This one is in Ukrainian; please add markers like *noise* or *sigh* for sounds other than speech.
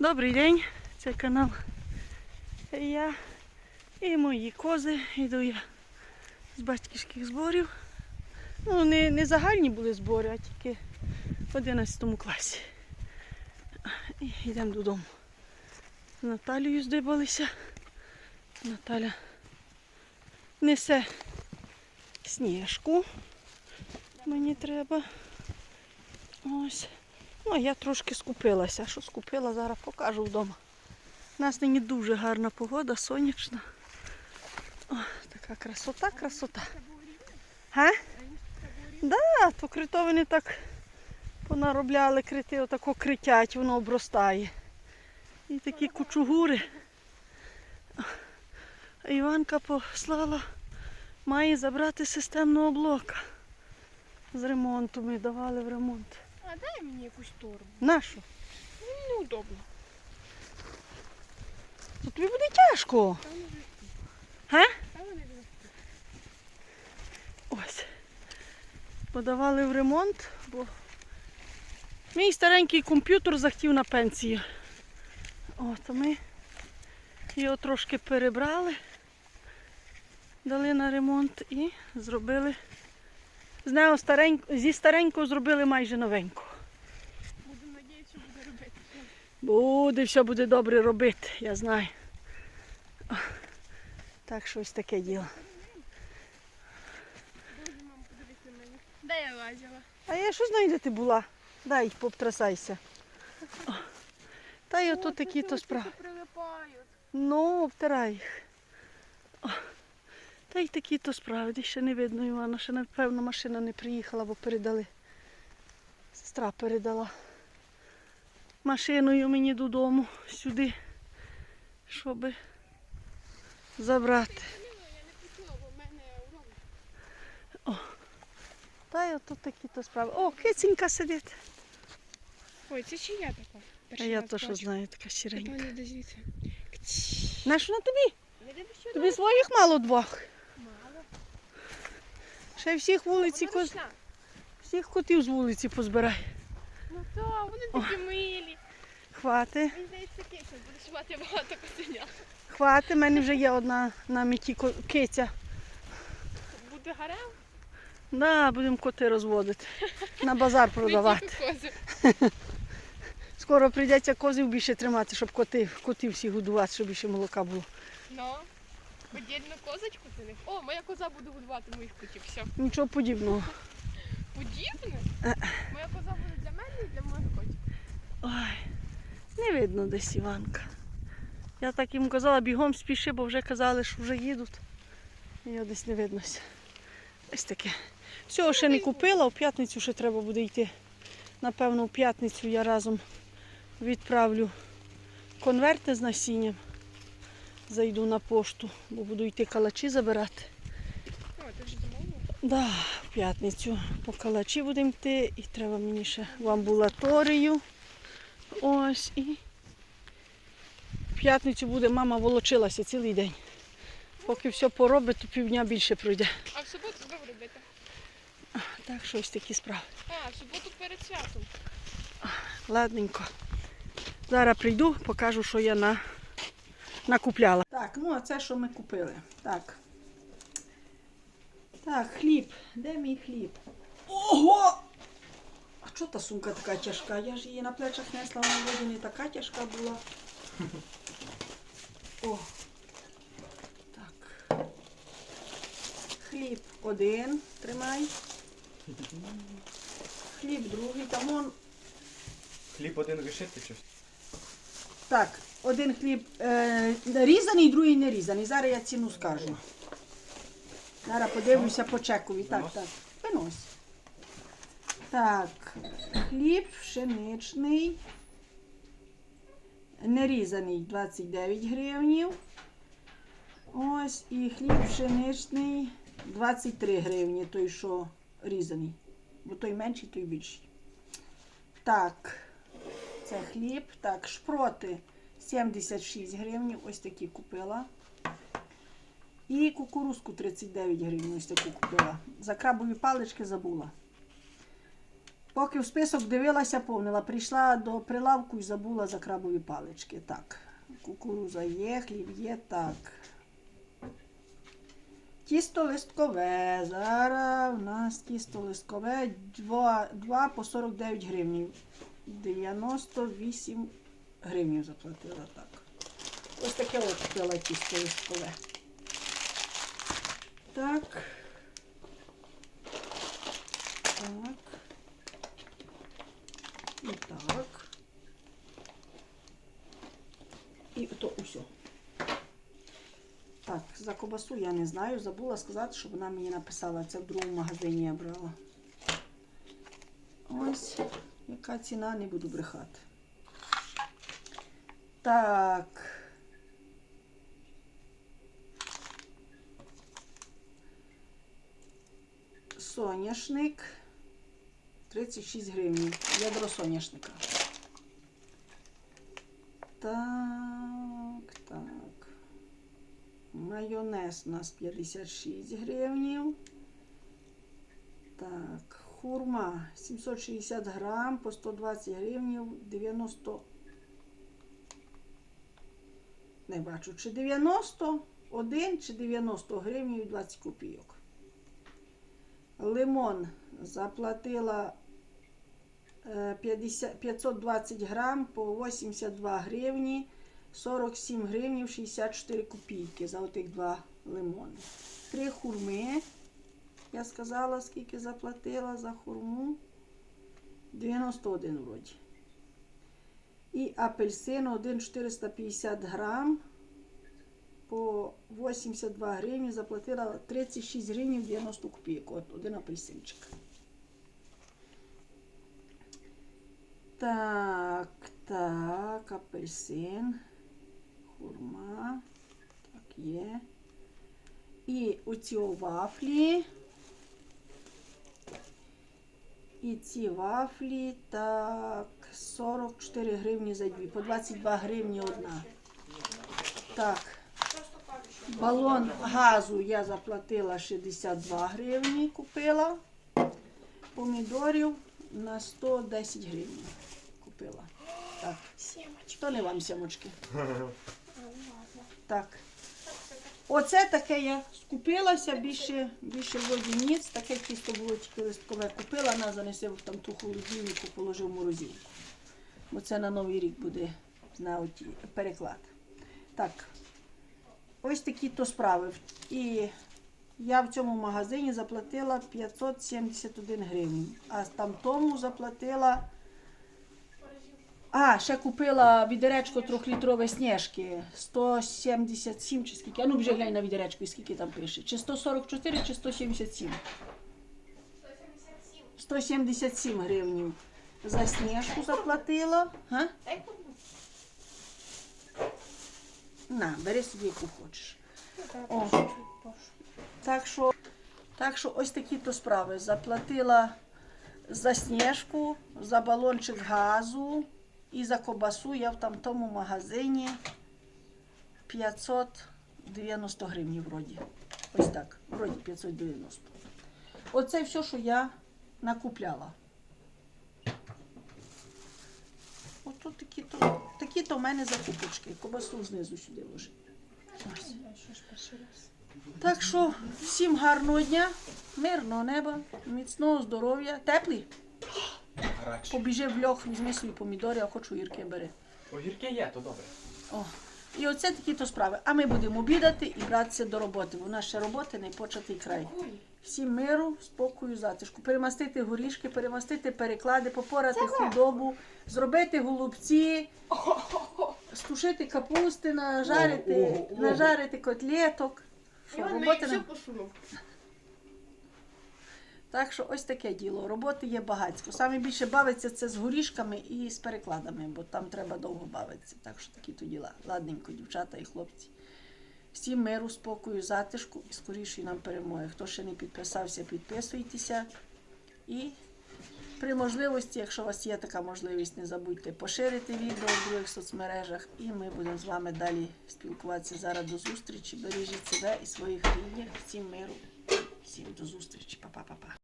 Добрий день, це канал я і мої кози. Йду я з батьківських зборів. Ну, не, не загальні були збори, а тільки в 11 класі. І йдемо додому. З Наталією здибалися. Наталя несе сніжку. Мені треба. Ось. Ну, я трошки скупилася. Що скупила, зараз покажу вдома. У нас нині дуже гарна погода, сонячна. О, така красота, красота. Га? Да, то критовини так понаробляли крити, отако критять, воно обростає. І такі кучугури. Іванка послала, має забрати системного блока. З ремонту ми давали в ремонт. А дай мені якусь торбу. Нашу? Мені неудобно. То тобі буде тяжко. Там не. Га? Там вже. Ось. Подавали в ремонт, бо мій старенький комп'ютер захотів на пенсію. От, ми його трошки перебрали, дали на ремонт і зробили. З нього старенько, зі старенького зробили майже новеньку. Буду надіятися, що буде робити. Буде, все буде добре робити, я знаю. Так що ось таке діло. Де я лазила? А я що знаю, де ти була? Дай пообтрасайся. Та й ото такі то справи. Ну, обтирай їх. О, Та й такі то справи. Десь ще не видно Івана, ще напевно машина не приїхала, бо передали. Сестра передала машиною мені додому сюди, щоб забрати. Урок. Та й ото такі то справи. О, кицінька сидить. Ой, це чи я така? А я то що знаю, така щиренька. До. На тобі? Тобі своїх мало двох. Ще всіх вулиці, Вона коз... ручна. всіх котів з вулиці позбирай. Ну так, вони такі милі. Хвати. Мені здається, будеш мати багато котеня. Хвати, в мене вже є одна на меті ко- киця. Буде гарем? Да, будемо коти розводити. На базар продавати. Тільки кози. *laughs* Скоро прийдеться козів більше тримати, щоб коти, котів всі годувати, щоб більше молока було. Ну, подільну козочку ти не. О, моя коза буде годувати моїх котів. Все. Нічого подібного. Подібне? Е. Моя коза буде для мене і для моїх котів. Ой, не видно десь Іванка. Я так їм казала, бігом спіши, бо вже казали, що вже їдуть. Його десь не виднося. Ось таке. Всього ще не купила, в п'ятницю ще треба буде йти. Напевно, в п'ятницю я разом відправлю конверти з насінням. Зайду на пошту, бо буду йти калачі забирати. О, ти вже? Да, в п'ятницю по калачі будемо йти і треба мені ще в амбулаторію. Ось і в п'ятницю буде, мама волочилася цілий день. Поки все поробить, то півдня більше пройде. А в суботу що ви робите? Так що ось такі справи. А, в суботу перед святом. Ладненько. Зараз прийду, покажу, що я на... накупляла. Так, ну а це що ми купили. Так. Так, хліб. Де мій хліб? Ого! А чого та сумка така тяжка? Я ж її на плечах несла, вона вроді не така тяжка була. *laughs* О. Так. Хліб один. Тримай. Хліб другий. Там он Хліб один лишити чи? Так, один хліб е, різаний, другий не різаний. Зараз я ціну скажу. Зараз подивлюся по чекові. Так, так. Винось. Так, хліб пшеничний. Нерізаний 29 гривнів. Ось і хліб пшеничний 23 гривні, той, що різаний. Бо той менший, той більший. Так. Це хліб. Так, шпроти 76 гривень. Ось такі купила. І кукурузку 39 гривень. Ось таку купила. За крабові палички забула. Поки в список дивилася, повнила. Прийшла до прилавку і забула за крабові палички. Так, кукуруза є, хліб є, так. Тісто листкове. Зараз у нас тісто листкове 2, 2 по 49 гривнів. 98 гривнів заплатила так. Ось таке от купила тісто листкове. Так. Так. І так. І то усе. Так, за кобасу я не знаю. Забула сказати, щоб вона мені написала. Це в другому магазині я брала. Ось, яка ціна, не буду брехати. Так. Соняшник 36 гривень. Ядро соняшника. Так, так. Майонез у нас 56 гривень. Так, хурма 760 грам по 120 гривень, 90. Не бачу, чи 91, чи 90 гривень і 20 копійок. Лимон заплатила е, 50, 520 грам по 82 гривні, 47 гривень 64 копійки за отих два лимони. Три хурми. Я сказала, скільки заплатила за хурму. 91 вроді. І апельсин 1,450 грам по 82 гривні заплатила 36 гривень 90 копійок. От один апельсинчик. Так, так, апельсин, хурма. Так, є. І оці вафлі. І ці вафлі, так, 44 гривні за дві, по 22 гривні одна. Так. Балон газу я заплатила 62 гривні, купила. Помідорів на 110 гривень купила. Так. То не вам сямочки. *laughs* Так. Оце таке я скупилася, більше, більше вроді. Таке тісто було тільки листкове купила, на занесе в там ту холодильнику, положив в морозилку. Бо це на Новий рік буде на оті, переклад. Так, ось такі то справи. І я в цьому магазині заплатила 571 гривень, а там тому заплатила. А, ще купила відеречко трьохлітрове сніжки 177 чи скільки. А ну вже глянь на відеречко, і скільки там пише. Чи 144, чи 177? 177 гривень за сніжку заплатила. Га? На, бери собі, яку хочеш. О. О. Так що, так що ось такі то справи. Заплатила за сніжку, за балончик газу і за кобасу я в там тому магазині 590 гривень вроді. Ось так, вроді 590. Оце все, що я накупляла. Ото такі то, такі то в мене закупочки. Кобасу знизу сюди ложить. Ось. Так що всім гарного дня, мирного неба, міцного здоров'я, теплий. Гарач. Побіжи в льох, візьми свої помідори, а хочу гірки бери. Огірки є, то добре. О. І оце такі то справи. А ми будемо обідати і братися до роботи. бо ще роботи не початий край. Всім миру, спокою, затишку. Перемастити горішки, перемастити переклади, попорати худобу, зробити голубці, стушити капусти, нажарити, нажарити котлеток. Що, Іван мені роботи все нам- посунув. Так що ось таке діло. Роботи є багатько. Саме більше бавиться це з горішками і з перекладами, бо там треба довго бавитися. Так що такі то діла. Ладненько, дівчата і хлопці. Всім миру, спокою, затишку і скорішої нам перемоги. Хто ще не підписався, підписуйтеся. І при можливості, якщо у вас є така можливість, не забудьте поширити відео в других соцмережах. І ми будемо з вами далі спілкуватися. Зараз до зустрічі. Бережіть себе і своїх рідних. Всім миру. Всім до зустрічі. Па-па-па-па.